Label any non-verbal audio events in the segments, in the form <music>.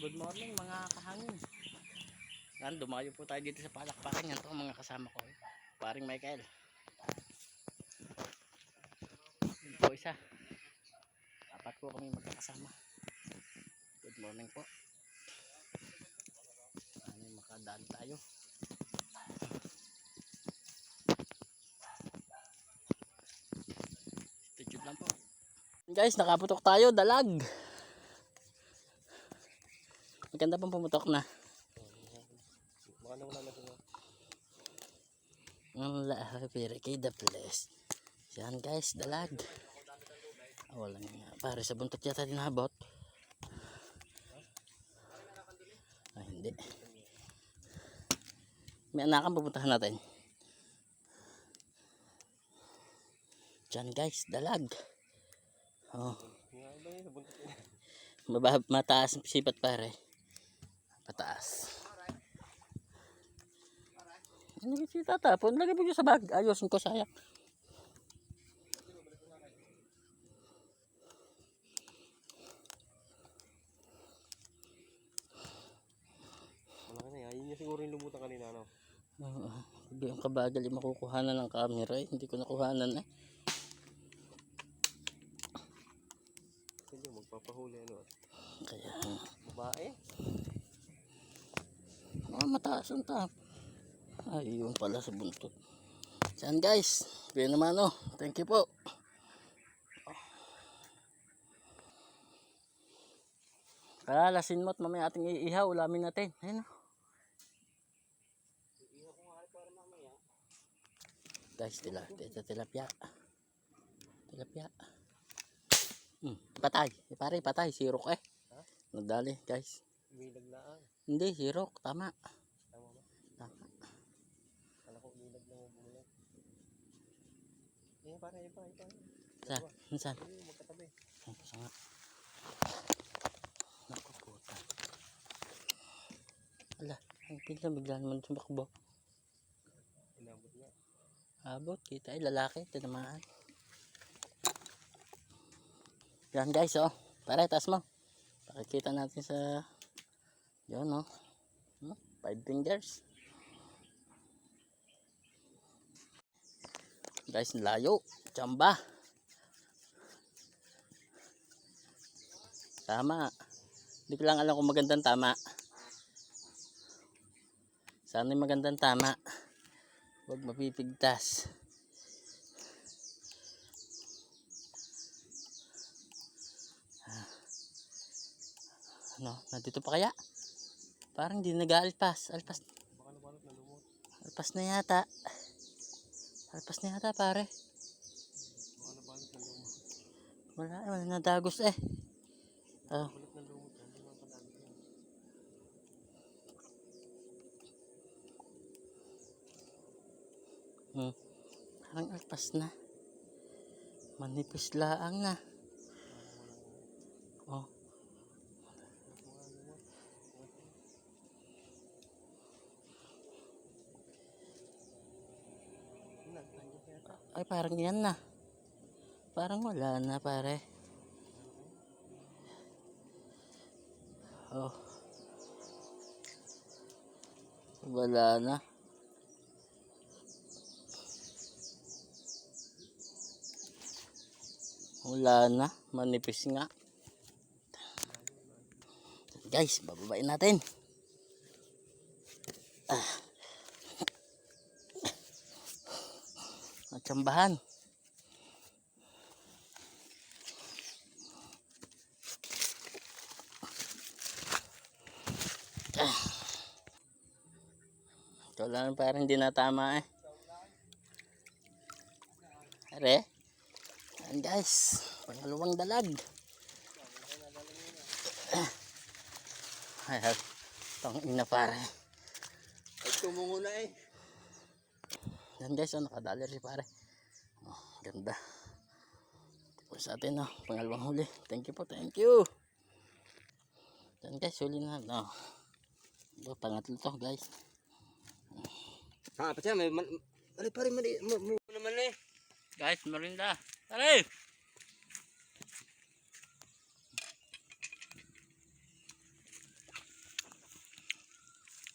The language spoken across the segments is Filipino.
good morning mga kahangin. Yan, dumayo po tayo dito sa palakpakan. Yan to mga kasama ko. Paring Michael. Yun po isa. Apat po kami magkakasama. Good morning po. Ano makadaan tayo. Titube lang po. Guys, nakaputok tayo. Dalag. Maganda pong pumutok na. Baka nawala na sila. Ang lahat kay the place. Yan guys, dalag. Wala nga. Pare sa buntot yata dinabot. Ah, hindi. May anakan pupuntahan natin. Diyan guys, dalag. Oh, mababa, mataas sipat pare. Pataas. Ano ba si tatapon? Lagay mo sa bag. Ayusin ko sayang. Malaki na. Yun yung siguro yung lumutan kanina, no? Hindi yung kabagal yung makukuhanan ng camera eh. Hindi ko nakuhanan eh. Hindi, magpapahuli ano. Kaya, Babae? Ah, mataas ang tap. Ay, yun pala sa buntot. Yan guys. Kaya naman oh. Thank you po. Kalalasin mo at mamaya ating iihaw. Ulamin natin. Ayun oh. Guys, tila, tila, tilapia. Tilapia. Hmm, patay. Eh, pare, patay. Sirok eh. Ha? Nagdali, guys. Umilag na ah. Hindi, sirok. Tama. Tama ba? Tama. Kala ko umilag na bumulag. Eh, pare, iba, iba. Saan? Saan? Ay, magkatabi. Ay, isa nga. Naku, puta. Ala, ang bigla, bigla naman sumakbo. Inabot nga. Abot, kita ay lalaki, tinamaan. Yan guys, oh. Pare, taas mo. Pakikita natin sa... Yan, oh. Hmm? Five fingers. Guys, layo. Chamba. Tama. Hindi ko lang alam kung magandang tama. Sana yung magandang tama. Huwag mapipigtas. Ah. Ano, nandito pa kaya? Parang di nag-aalpas. Alpas, alpas na yata. Alpas na yata pare. Wala, wala na dagos eh. Oh, hmm. Parang alpas na. Manipis laang na. Oh, Mga lumot. Yun na, nandiyan pa yata. Ay parang yan na. Parang wala na pare. Oh. Wala na. Wala na. Manipis nga. Guys, bababain natin. Ah. Natsambahan. Ah. Ito lang parang hindi natama eh. Are. Yan guys. Pangalawang dalag. Ay. Tang ina pare. Ay, tumungo na eh. Yan guys, oh, nakadaler si pare. Ganda. Ito po sa atin, oh, pangalawang huli. Thank you po, thank you. Yan guys, huli na. Oh. Ito, pangatlo to guys. Ha, pa may man... Ano pa rin mali... Mo, mo naman eh. Guys, marinda. Pare!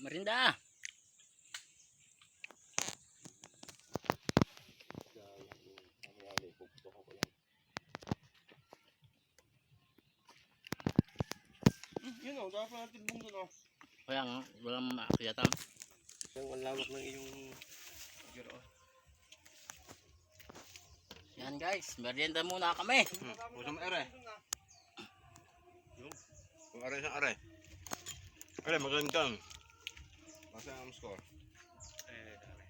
Merinda. Yun o, dapat na natin bung doon o. Kaya nga, walang maakyatan. Yung ang lawak ng iyong figure o. Yan guys, merienda muna kami. Hmm. Are. Yung, yung are isang are. Are, magandang. Masa ang score? Eh, dami.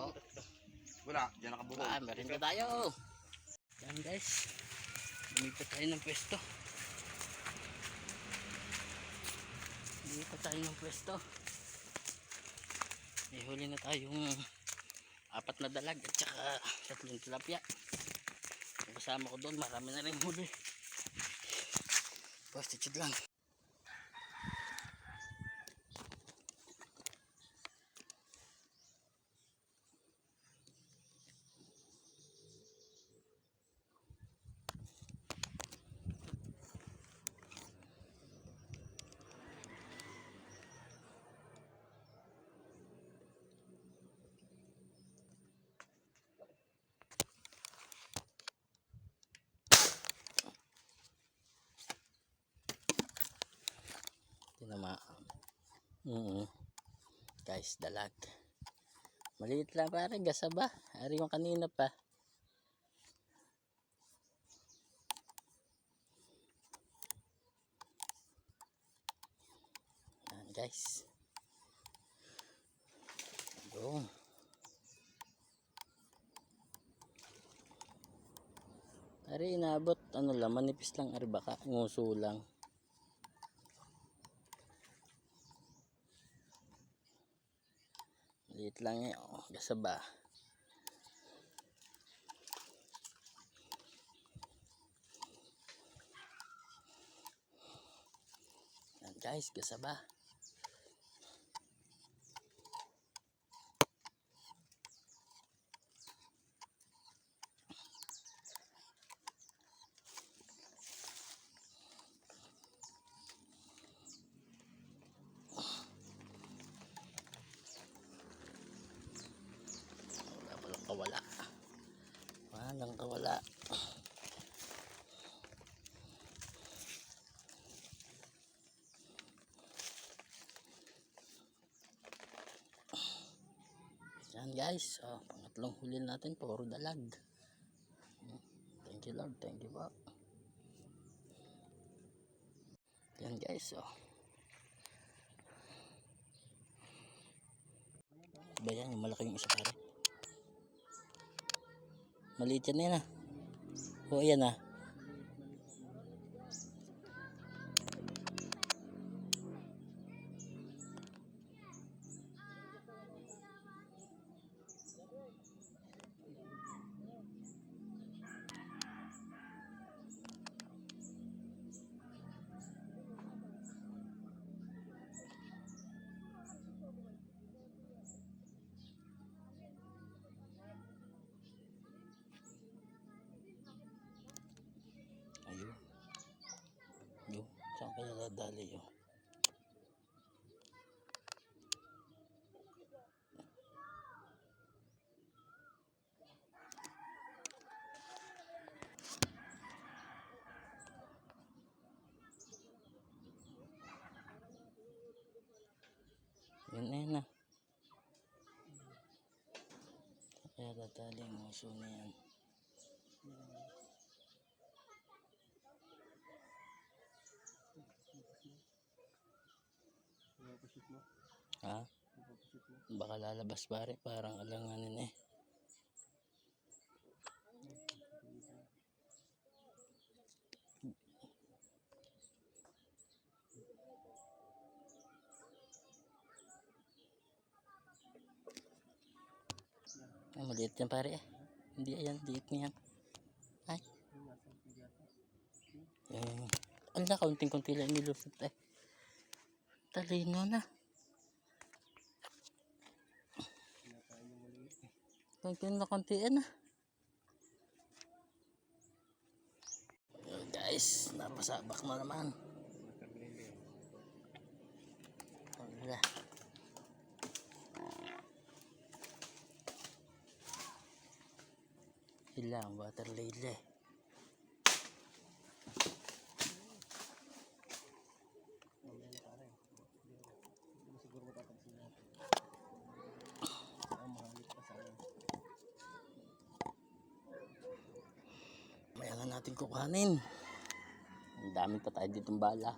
Oh, Wala, dyan nakabuhol. ah, merienda tayo. Yan guys, lumipat tayo ng pwesto. Lumipat tayo ng pwesto. May huli na tayong apat na dalag at saka tatlong tilapia. Kasama ko doon, marami na rin huli. Prostitute lang. Tinama. Mm Guys, dalag. Maliit lang pare, gasa ba? Ari yung kanina pa. Yan guys. Boom. Ari inabot ano lang manipis lang ari baka nguso lang. Liit lang eh. Oh, gasa ba? Yan guys, gasa ba? Wala palang kawala. Walang kawala. Yan guys. Oh, pangatlong huli natin. Puro dalag. Thank you Lord. Thank you po. Yan guys. Oh. Ba yan? Yung malaki yung isa pare. Maliit yan yan ah. O ayan ah. Kaya dadali yun? Na kaya dadali ang na yan? Pinapashoot mo. Ha? Pinapashoot mo. Baka lalabas pare, parang alanganin eh. Ay, maliit yan pare eh. Hindi yan, liit niyan. Ay. Eh, ala, kaunting-kunti lang nilusot eh. Talino na. Konti eh, na konti na. guys, napasabak na naman. Wala. Ilang water lily. Kukanin. Ang dami pa tayo ditong bala.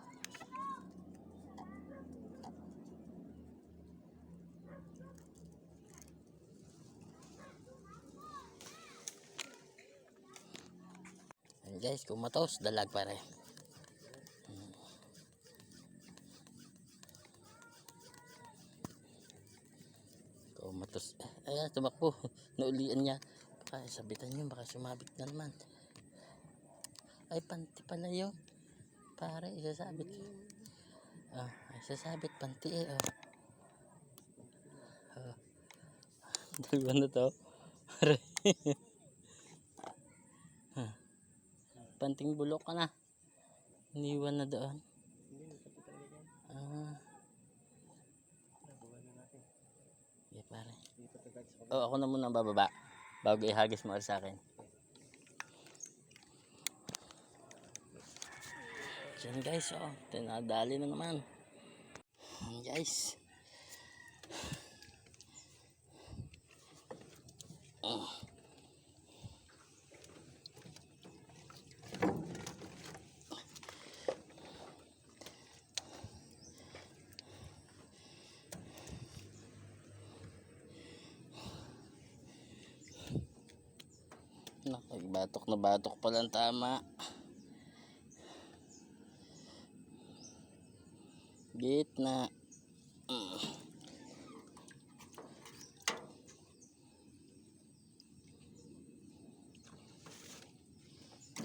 Ayan guys, kumatos, dalag pare. Kumatos. Eh, Ayan, tumakbo. <laughs> Naulian niya. Baka sabitan niyo, baka sumabit na naman. Ay, panti pala yun. Pare, isasabit. Ah, isasabit panti eh. Oh. Ah. <laughs> Dalawa na to. Pare. <laughs> Ah. Panting bulok ka na. Iniwan na doon. Ah, yeah, pare. Oh, ako na muna bababa. Bago ihagis mo sa akin. Yan guys, oh. Tinadali na naman. Guys. Oh. Naku, batok na batok pa lang tama. Gitna. Mm.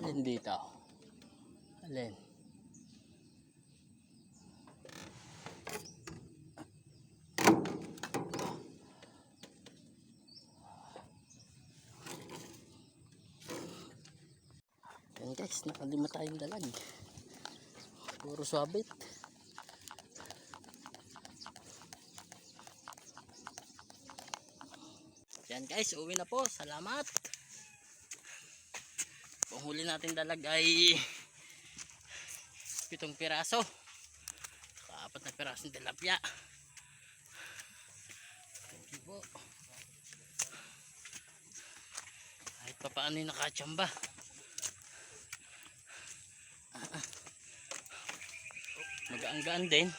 Alin dito? Alin? Yan guys, nakalima tayong dalag. Puro swabit. Yan guys, uwi na po. Salamat. Ang huli natin dalag ay pitong piraso. Apat na pirasong tilapia. Thank you po. Kahit pa paano yung nakachamba. Magaan-gaan din.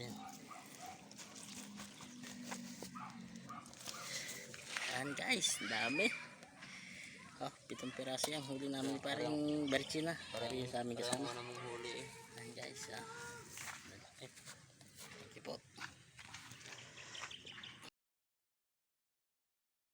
Natin. Ayan guys, dami. Oh, pitong piraso yung huli namin parang berchina. Para sa aming kasama. namang huli eh.